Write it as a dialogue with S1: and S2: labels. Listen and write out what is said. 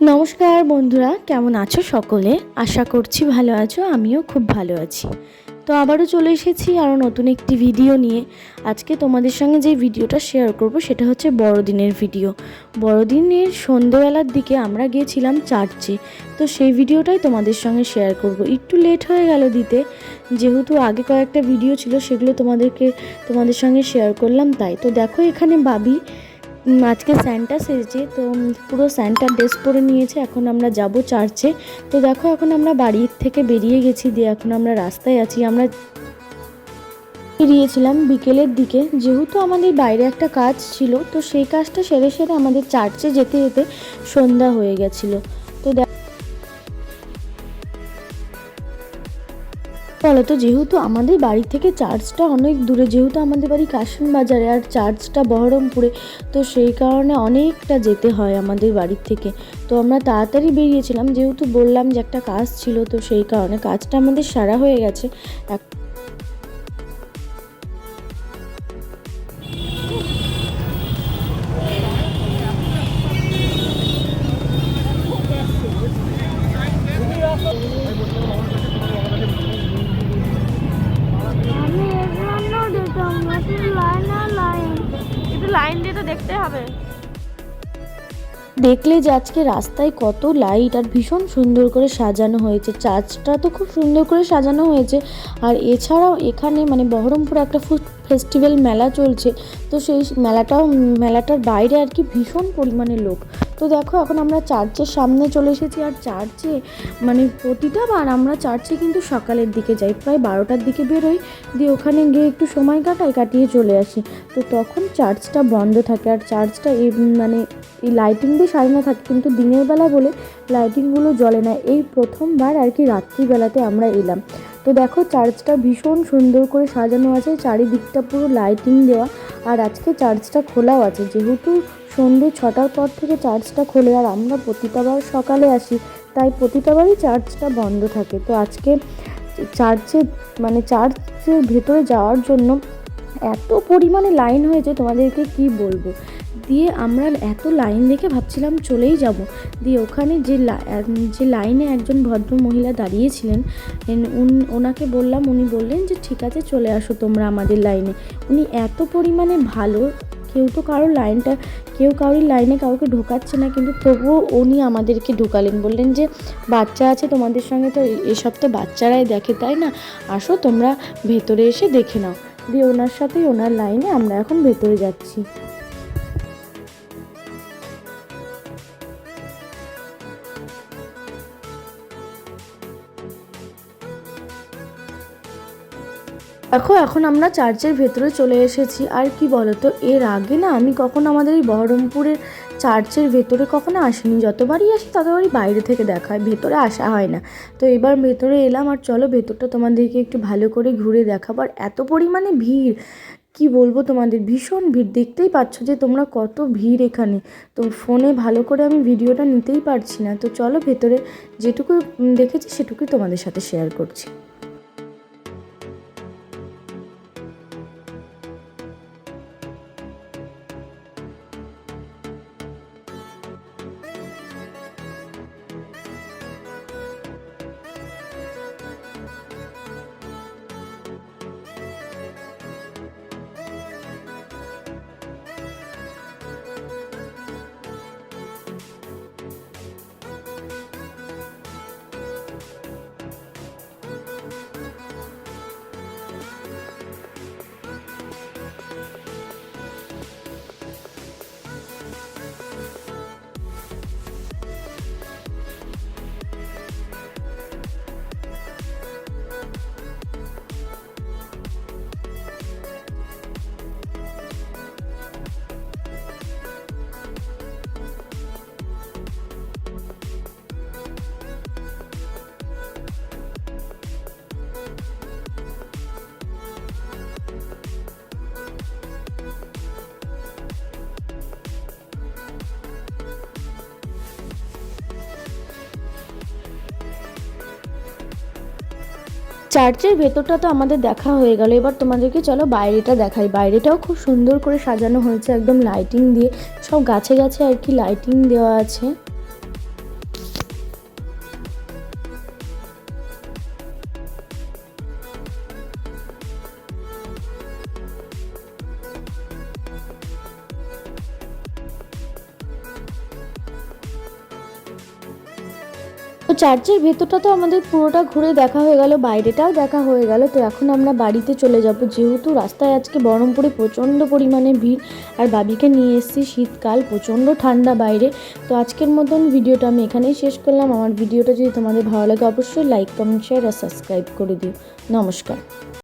S1: নমস্কার বন্ধুরা, কেমন আছো সকলে? আশা করছি ভালো আছো, আমিও খুব ভালো আছি। তো আবারও চলে এসেছি আরও নতুন একটি ভিডিও নিয়ে। আজকে তোমাদের সঙ্গে যে ভিডিওটা শেয়ার করব সেটা হচ্ছে বড়দিনের ভিডিও। বড়দিনের সন্ধেবেলার দিকে আমরা গিয়েছিলাম চার্চে তো সেই ভিডিওটাই তোমাদের সঙ্গে শেয়ার করব। একটু লেট হয়ে গেল দিতে। যেহেতু আগে কয়েকটা ভিডিও ছিল, সেগুলো তোমাদেরকে তোমাদের সঙ্গে শেয়ার করলাম তাই। তো দেখো এখানে বাবি আজকে স্যান্টা সেজেছে, তো পুরো স্যান্টার ড্রেস পরে নিয়েছে, এখন আমরা যাব চার্চে। তো দেখো, এখন আমরা বাড়ির থেকে বেরিয়ে গেছি, দিয়ে এখন আমরা রাস্তায় আছি। আমরা বেরিয়েছিলাম বিকেলের দিকে, যেহেতু আমাদের বাইরে একটা কাজ ছিল, তো সেই কাজটা সেরে সেরে আমাদের চার্চে যেতে যেতে সন্ধ্যা হয়ে গেছিল। তো যেহেতু আমাদের বাড়ি থেকে চার্চটা অনেক দূরে, যেহেতু আমাদের বাড়ি কাশিম বাজারে আর চার্চটা বহরমপুরে, তো সেই কারণে অনেকটা যেতে হয় আমাদের বাড়ির থেকে। তো আমরা তাড়াতাড়ি বেরিয়েছিলাম, যেহেতু বললাম যে একটা কাজ ছিল, তো সেই কারণে কাজটা আমাদের সারা হয়ে গেছে। এক-
S2: তো দেখতে হবে।
S1: দেখলে যে আজকে রাস্তায় কত লাইট আর ভীষণ সুন্দর করে সাজানো হয়েছে। চার্চটা তো খুব সুন্দর করে সাজানো হয়েছে। আর এছাড়াও এখানে মানে বহরমপুর একটা ফুড ফেস্টিভ্যাল মেলা চলছে, তো সেই মেলাটাও, মেলাটার বাইরে আর কি ভীষণ পরিমাণে লোক। তো দেখো, এখন আমরা চার্চের সামনে চলে এসেছি, আর চার্চে মানে প্রতিটা বার আমরা চার্চে কিন্তু সকালের দিকে যাই, প্রায় বারোটার দিকে বেরোই, দিয়ে ওখানে গিয়ে একটু সময় কাটাই, কাটিয়ে চলে আসি। তো তখন চার্চটা বন্ধ থাকে, আর চার্চটা এই মানে এই লাইটিং দিয়ে সাজানো থাকে, কিন্তু দিনের বেলা বলে লাইটিংগুলো জ্বলে না। এই প্রথমবার আর কি রাত্রিবেলাতে আমরা এলাম। তো দেখো, চার্চটা ভীষণ সুন্দর করে সাজানো আছে, চারিদিকটা পুরো লাইটিং দেওয়া। আর আজকে চার্চটা খোলাও আছে, যেহেতু সন্ধ্যে ছটার পর থেকে চার্চটা খোলে, আর আমরা প্রতিটাবার সকালে আসি, তাই প্রতিটাবারই চার্চটা বন্ধ থাকে। তো আজকে চার্চে মানে চার্চের ভেতরে যাওয়ার জন্য এত পরিমাণে লাইন হয়েছে, তোমাদেরকে কি বলব? দিয়ে আমরা এত লাইন দেখে ভাবছিলাম চলেই যাব। দিয়ে ওখানে যে যে লাইনে একজন ভদ্র মহিলা দাঁড়িয়েছিলেন ওনাকে বললাম, উনি বললেন যে, ঠিক আছে, চলে আসো তোমরা আমাদের লাইনে। উনি এত পরিমাণে ভালো, কেউ তো কারোর লাইনটা, কেউ কারোর লাইনে কাউকে ঢোকাচ্ছে না, কিন্তু তবুও উনি আমাদেরকে ঢোকালেন। বললেন যে, বাচ্চা আছে তোমাদের সঙ্গে তো এসব তো বাচ্চারাই দেখে, তাই না? আসো তোমরা ভেতরে এসে দেখে নাও। দিয়ে ওনার সাথেই ওনার লাইনে আমরা এখন ভেতরে যাচ্ছি। দেখো এখন আমরা চার্চের ভেতরে চলে এসেছি। আর কি বলতো, এর আগে না আমি কখনো আমাদের এই বহরমপুরের চার্চের ভেতরে কখনো আসিনি। যতবারই আসি, ততবারই বাইরে থেকে দেখা হয় ভেতরে আসা হয় না। তো এবার ভেতরে এলাম আর চলো ভেতরটা তোমাদেরকে একটু ভালো করে ঘুরে দেখাবো। আর এত পরিমাণে ভিড়, কি বলব তোমাদের, ভীষণ ভিড়। দেখতেই পাচ্ছ যে তোমরা কত ভিড় এখানে। তো ফোনে ভালো করে আমি ভিডিওটা নিতেই পারছি না। তো চলো ভেতরে যেটুকু দেখেছি, সেটুকুই তোমাদের সাথে শেয়ার করছি। চার্চের ভেতরটা তো আমাদের দেখা হয়ে গেল। এবার তোমাদেরকে চলো বাইরেটা দেখাই। বাইরেটাও খুব সুন্দর করে সাজানো হয়েছে, একদম লাইটিং দিয়ে। সব গাছে গাছে আর কি লাইটিং দেওয়া আছে। চার্চের ভেতরটা তো আমাদের পুরোটা ঘুরে দেখা হয়ে গেল, বাইরেটাও দেখা হয়ে গেল। তো এখন আমরা বাড়িতে চলে যাব। যেহেতু রাস্তায় আজকে বরমপুরে প্রচণ্ড পরিমাণে ভিড়, আর বাবিকে নিয়ে এসেছি শীতকাল, প্রচণ্ড ঠান্ডা বাইরে। তো আজকের মতন ভিডিওটা আমি এখানেই শেষ করলাম। আমার ভিডিওটা যদি তোমাদের ভালো লাগে, অবশ্যই লাইক কমেন্ট শেয়ার আর সাবস্ক্রাইব করে দিও। নমস্কার।